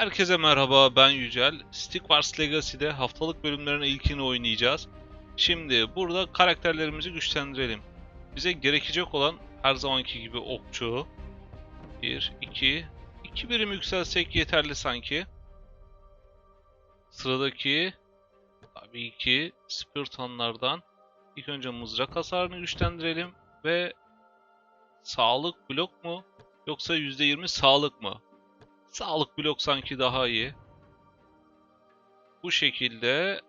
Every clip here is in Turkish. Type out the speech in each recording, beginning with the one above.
Herkese merhaba ben Yücel. Stick Wars Legacy'de haftalık bölümlerin ilkini oynayacağız. Şimdi burada karakterlerimizi güçlendirelim. Bize gerekecek olan her zamanki gibi okçu. 1, 2, 2 birim yükselsek yeterli sanki. Sıradaki tabii ki Spirtonlardan ilk önce mızrak hasarını güçlendirelim ve sağlık blok mu yoksa %20 sağlık mı? Sağlık blok sanki daha iyi. Bu şekilde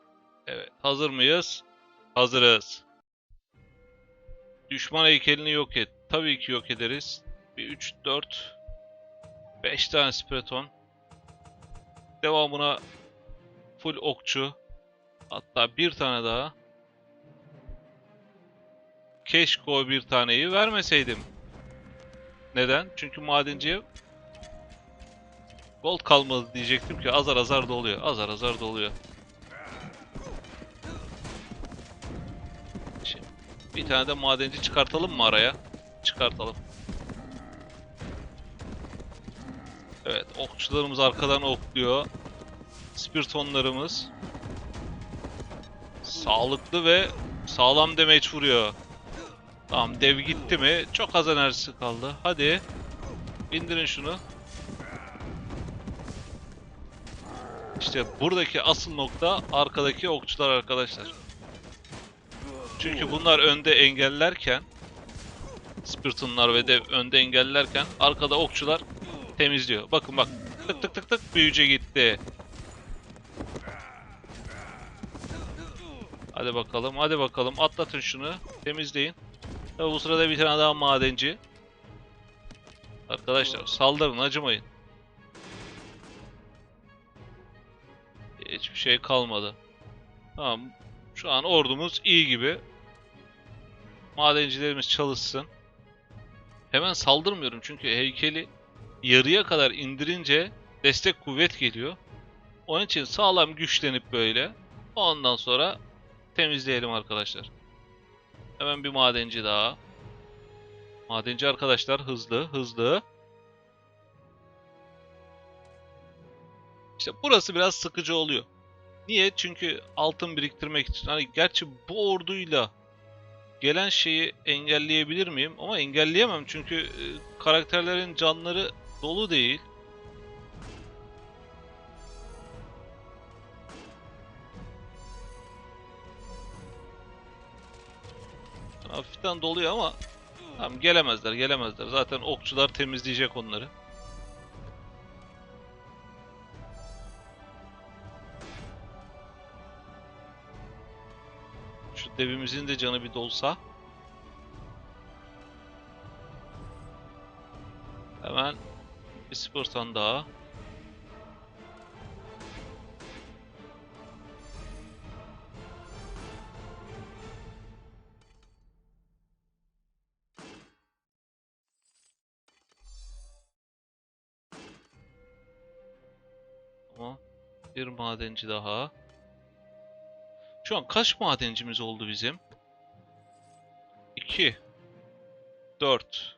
evet hazır mıyız? Hazırız. Düşman heykelini yok et. Tabii ki yok ederiz. Bir 3 4 5 tane spreton. Devamına full okçu. Hatta bir tane daha. Keşke o bir taneyi vermeseydim. Neden? Çünkü madenciye Gold kalmadı diyecektim ki azar azar doluyor. Azar azar doluyor. Şimdi bir tane de madenci çıkartalım mı araya? Çıkartalım. Evet, okçularımız arkadan okluyor. Spirtonlarımız sağlıklı ve sağlam damage vuruyor. Tamam, dev gitti mi? Çok az enerjisi kaldı. Hadi. İndirin şunu. İşte buradaki asıl nokta arkadaki okçular arkadaşlar. Çünkü bunlar önde engellerken Spirtonlar ve dev önde engellerken arkada okçular temizliyor. Bakın bak. Tık tık tık tık büyüce gitti. Hadi bakalım, hadi bakalım. Atlatın şunu. Temizleyin. Tabi bu sırada bir tane daha madenci. Arkadaşlar saldırın, acımayın. Hiçbir şey kalmadı. Tamam. Şu an ordumuz iyi gibi. Madencilerimiz çalışsın. Hemen saldırmıyorum çünkü heykeli yarıya kadar indirince destek kuvvet geliyor. Onun için sağlam güçlenip böyle ondan sonra temizleyelim arkadaşlar. Hemen bir madenci daha. Madenci arkadaşlar hızlı hızlı. İşte burası biraz sıkıcı oluyor. Niye? Çünkü altın biriktirmek için. Hani gerçi bu orduyla gelen şeyi engelleyebilir miyim? Ama engelleyemem çünkü e, karakterlerin canları dolu değil. Hafiften doluyor ama tamam gelemezler gelemezler. Zaten okçular temizleyecek onları. Devimizin de canı bir dolsa. Hemen bir spırtan daha. Tamam. Bir madenci daha. Şu an kaç madencimiz oldu bizim? 2 4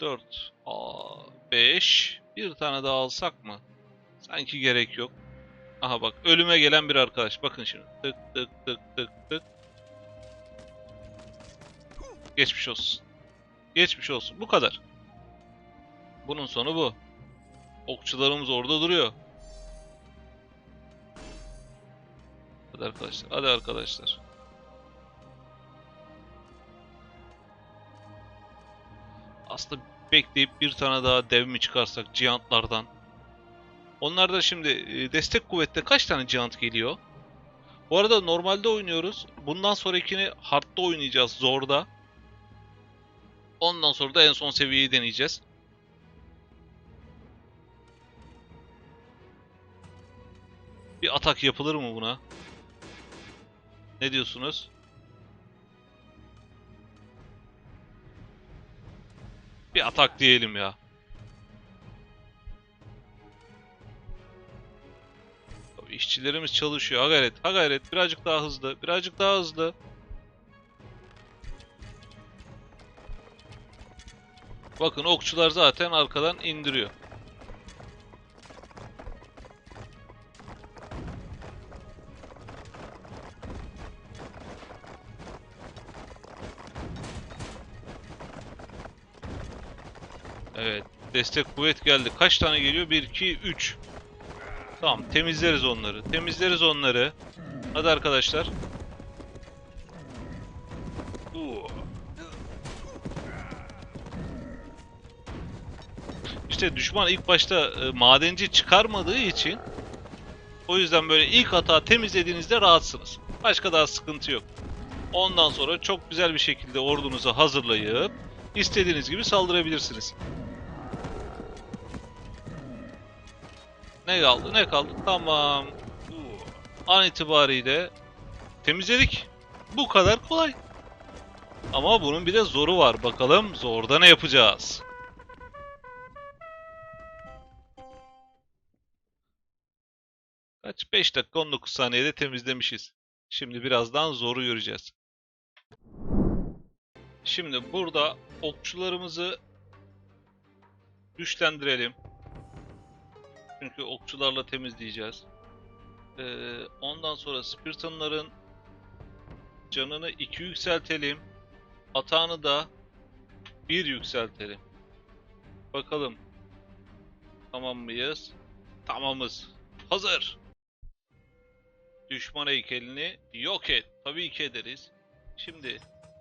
4 Aa 5 Bir tane daha alsak mı? Sanki gerek yok. Aha bak ölüme gelen bir arkadaş. Bakın şimdi. Tık tık tık tık tık. Geçmiş olsun. Geçmiş olsun. Bu kadar. Bunun sonu bu. Okçularımız orada duruyor. Hadi arkadaşlar. Hadi arkadaşlar. Aslında bekleyip bir tane daha dev mi çıkarsak Giant'lardan. Onlar da şimdi e, destek kuvvette kaç tane Giant geliyor? Bu arada normalde oynuyoruz. Bundan sonrakini hard'da oynayacağız. Zorda. Ondan sonra da en son seviyeyi deneyeceğiz. Bir atak yapılır mı buna? Ne diyorsunuz? Bir atak diyelim ya. Tabii İşçilerimiz çalışıyor. Ha gayret, ha gayret. Birazcık daha hızlı, birazcık daha hızlı. Bakın okçular zaten arkadan indiriyor. Destek kuvvet geldi. Kaç tane geliyor? 1, 2, 3. Tamam temizleriz onları. Temizleriz onları. Hadi arkadaşlar. İşte düşman ilk başta e, madenci çıkarmadığı için o yüzden böyle ilk hata temizlediğinizde rahatsınız. Başka daha sıkıntı yok. Ondan sonra çok güzel bir şekilde ordunuzu hazırlayıp istediğiniz gibi saldırabilirsiniz. Ne kaldı? Ne kaldı? Tamam. An itibariyle temizledik. Bu kadar kolay. Ama bunun bir de zoru var. Bakalım zorda ne yapacağız? Kaç? 5 dakika 19 saniyede temizlemişiz. Şimdi birazdan zoru göreceğiz. Şimdi burada okçularımızı güçlendirelim. Çünkü okçularla temizleyeceğiz. Ee, ondan sonra Spirton'ların canını 2 yükseltelim. Atağını da 1 yükseltelim. Bakalım. Tamam mıyız? Tamamız. Hazır. Düşman heykelini yok et. Tabii ki ederiz. Şimdi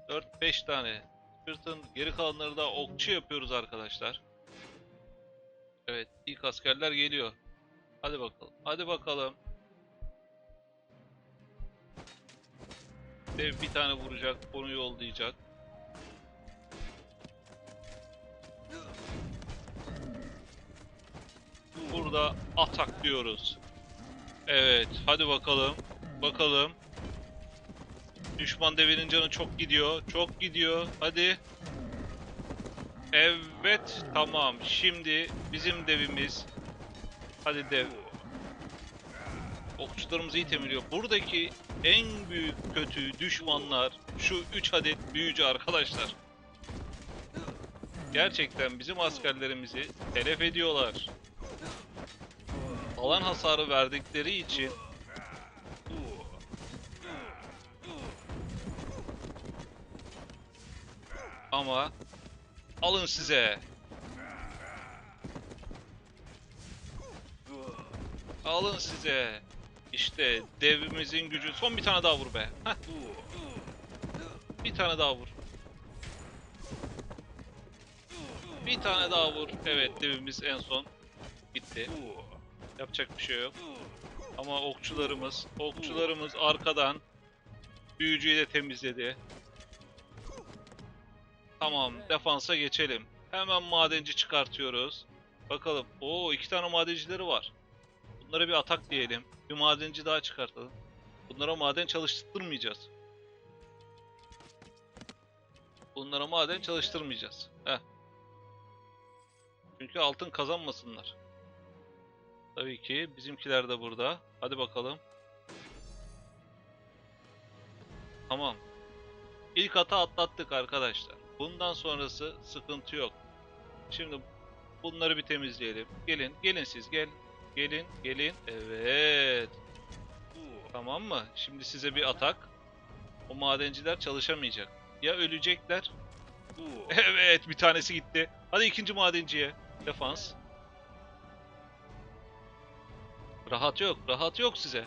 4-5 tane Spirton geri kalanları da okçu yapıyoruz arkadaşlar. Evet, ilk askerler geliyor. Hadi bakalım. Hadi bakalım. Dev bir tane vuracak, onu yollayacak. Burada atak diyoruz. Evet, hadi bakalım. Bakalım. Düşman devinin canı çok gidiyor. Çok gidiyor. Hadi. Evet, tamam. Şimdi bizim devimiz. Hadi dev. Okçularımız iyi temizliyor. Buradaki en büyük kötü düşmanlar şu 3 adet büyücü arkadaşlar. Gerçekten bizim askerlerimizi telef ediyorlar. Alan hasarı verdikleri için ama alın size. Alın size. İşte devimizin gücü. Son bir tane daha vur be. Heh. Bir tane daha vur. Bir tane daha vur. Evet devimiz en son gitti. Yapacak bir şey yok. Ama okçularımız, okçularımız arkadan büyücüyü de temizledi. Tamam, defansa geçelim. Hemen madenci çıkartıyoruz. Bakalım. Oo, iki tane madencileri var. Bunlara bir atak diyelim. Bir madenci daha çıkartalım. Bunlara maden çalıştırmayacağız. Bunlara maden çalıştırmayacağız. Heh. Çünkü altın kazanmasınlar. Tabii ki bizimkiler de burada. Hadi bakalım. Tamam. İlk hata atlattık arkadaşlar. Bundan sonrası sıkıntı yok. Şimdi bunları bir temizleyelim. Gelin, gelin siz gel. Gelin, gelin. Evet. Tamam mı? Şimdi size bir atak. O madenciler çalışamayacak. Ya ölecekler. Evet, bir tanesi gitti. Hadi ikinci madenciye. Defans. Rahat yok, rahat yok size.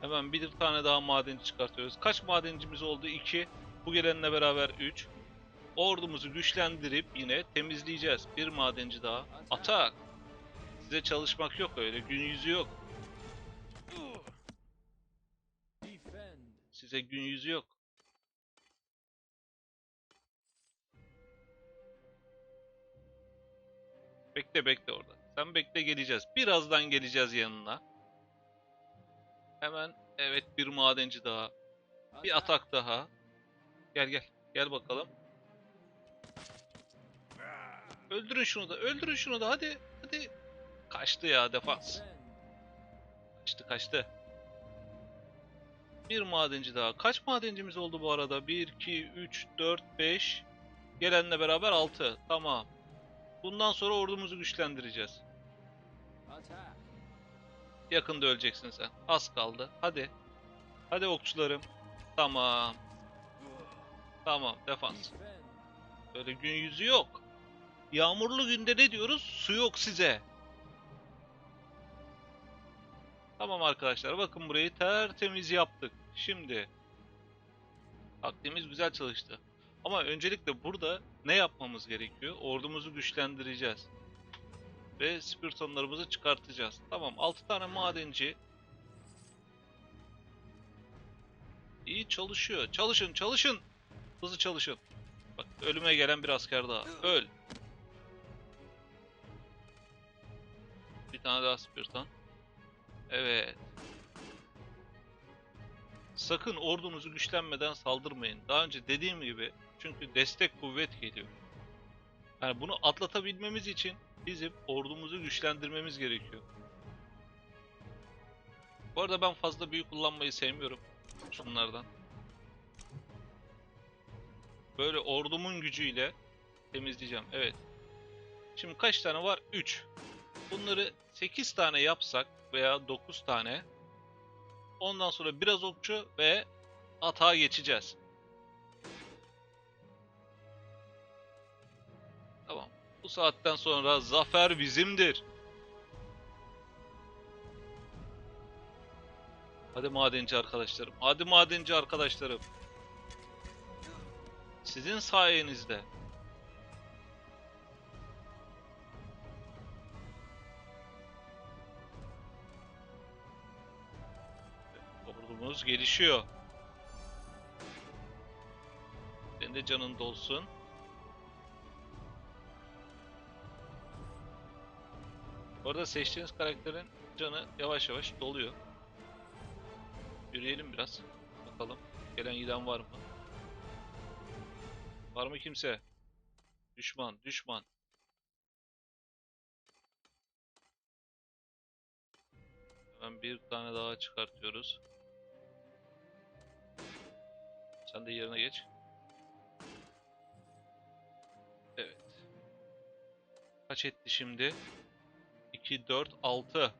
Hemen bir tane daha madenci çıkartıyoruz. Kaç madencimiz oldu? 2. Bu gelenle beraber 3. Ordumuzu güçlendirip yine temizleyeceğiz. Bir madenci daha. Atak. Size çalışmak yok öyle. Gün yüzü yok. Size gün yüzü yok. Bekle bekle orada. Sen bekle geleceğiz. Birazdan geleceğiz yanına. Hemen evet bir madenci daha. Bir atak daha. Gel gel. Gel bakalım. Öldürün şunu da. Öldürün şunu da. Hadi. Hadi. Kaçtı ya defans. Kaçtı kaçtı. Bir madenci daha. Kaç madencimiz oldu bu arada? 1, 2, 3, 4, 5. Gelenle beraber 6. Tamam. Bundan sonra ordumuzu güçlendireceğiz. Yakında öleceksin sen. Az kaldı. Hadi. Hadi okçularım. Tamam. Tamam. Defans. Böyle gün yüzü yok. Yağmurlu günde ne diyoruz? Su yok size. Tamam arkadaşlar bakın burayı tertemiz yaptık. Şimdi taktiğimiz güzel çalıştı. Ama öncelikle burada ne yapmamız gerekiyor? Ordumuzu güçlendireceğiz. Ve spiritonlarımızı çıkartacağız. Tamam 6 tane madenci. İyi çalışıyor. Çalışın çalışın. Hızlı çalışın. Bak ölüme gelen bir asker daha. Öl. Tane daha spiriton. Evet. Sakın ordunuzu güçlenmeden saldırmayın. Daha önce dediğim gibi çünkü destek kuvvet geliyor. Yani bunu atlatabilmemiz için bizim ordumuzu güçlendirmemiz gerekiyor. Bu arada ben fazla büyük kullanmayı sevmiyorum şunlardan. Böyle ordumun gücüyle temizleyeceğim. Evet. Şimdi kaç tane var? 3. Bunları 8 tane yapsak veya 9 tane ondan sonra biraz okçu ve atağa geçeceğiz. Tamam. Bu saatten sonra zafer bizimdir. Hadi madenci arkadaşlarım. Hadi madenci arkadaşlarım. Sizin sayenizde. Ordumuz gelişiyor. Senin de canın dolsun. Bu arada seçtiğiniz karakterin canı yavaş yavaş doluyor. Yürüyelim biraz. Bakalım. Gelen giden var mı? Var mı kimse? Düşman, düşman. Hemen bir tane daha çıkartıyoruz. Sen de yerine geç. Evet. Kaç etti şimdi? 2, 4, 6.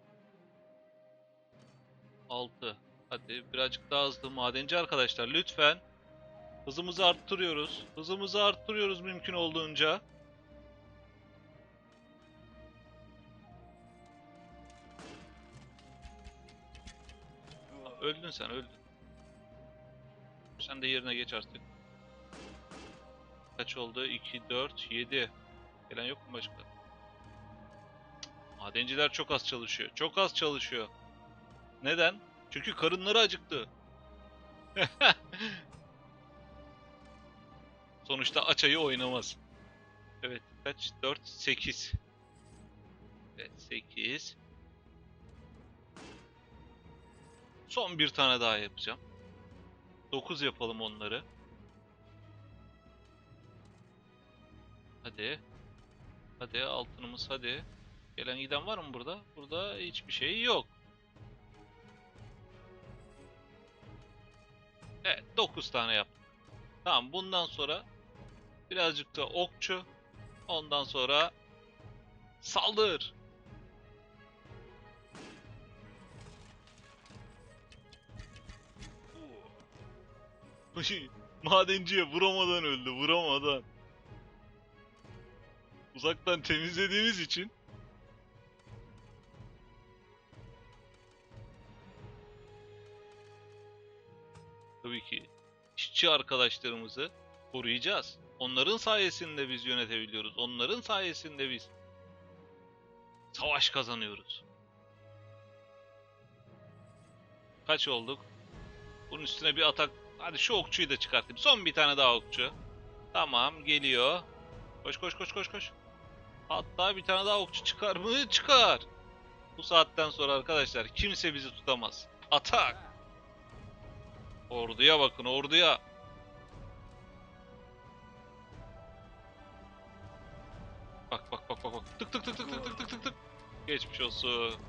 6. Hadi birazcık daha hızlı madenci arkadaşlar lütfen. Hızımızı arttırıyoruz. Hızımızı arttırıyoruz mümkün olduğunca. Öldün sen öldün. Sen de yerine geç artık. Kaç oldu? 2, 4, 7. Gelen yok mu başka? Madenciler çok az çalışıyor. Çok az çalışıyor. Neden? Çünkü karınları acıktı. Sonuçta açayı oynamaz. Evet kaç? 4, 8. Evet 8. Son bir tane daha yapacağım. 9 yapalım onları. Hadi. Hadi altınımız hadi. Gelen giden var mı burada? Burada hiçbir şey yok. Evet 9 tane yaptık. Tamam bundan sonra birazcık da okçu. Ondan sonra saldır. Madenciye vuramadan öldü, vuramadan. Uzaktan temizlediğimiz için tabii ki işçi arkadaşlarımızı koruyacağız. Onların sayesinde biz yönetebiliyoruz. Onların sayesinde biz savaş kazanıyoruz. Kaç olduk? Bunun üstüne bir atak. Hadi şu okçuyu da çıkartayım. Son bir tane daha okçu. Tamam geliyor. Koş koş koş koş koş. Hatta bir tane daha okçu çıkar mı? Çıkar. Bu saatten sonra arkadaşlar kimse bizi tutamaz. Atak. Orduya bakın orduya. Bak bak bak bak bak. Tık tık tık tık tık tık tık tık. Geçmiş olsun.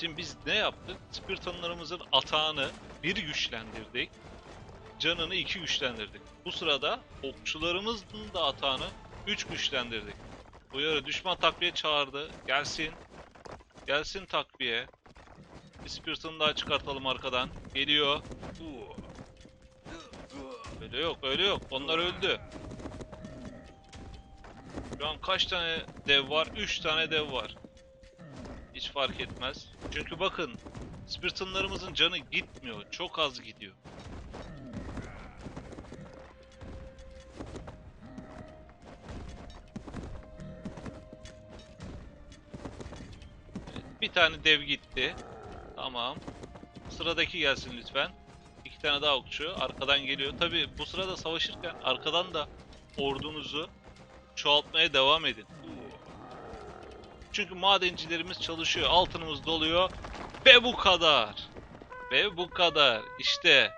Şimdi biz ne yaptık? Spiritonlarımızın atağını bir güçlendirdik. Canını iki güçlendirdik. Bu sırada okçularımızın da atağını üç güçlendirdik. Uyarı düşman takviye çağırdı. Gelsin. Gelsin takviye. Bir Spiriton'u daha çıkartalım arkadan. Geliyor. Öyle yok, öyle yok. Onlar öldü. Şu an kaç tane dev var? 3 tane dev var. Hiç fark etmez. Çünkü bakın, Spirtonlarımızın canı gitmiyor. Çok az gidiyor. Bir tane dev gitti. Tamam. Sıradaki gelsin lütfen. İki tane daha okçu arkadan geliyor. Tabi bu sırada savaşırken arkadan da ordunuzu çoğaltmaya devam edin. Çünkü madencilerimiz çalışıyor, altınımız doluyor ve bu kadar. Ve bu kadar. İşte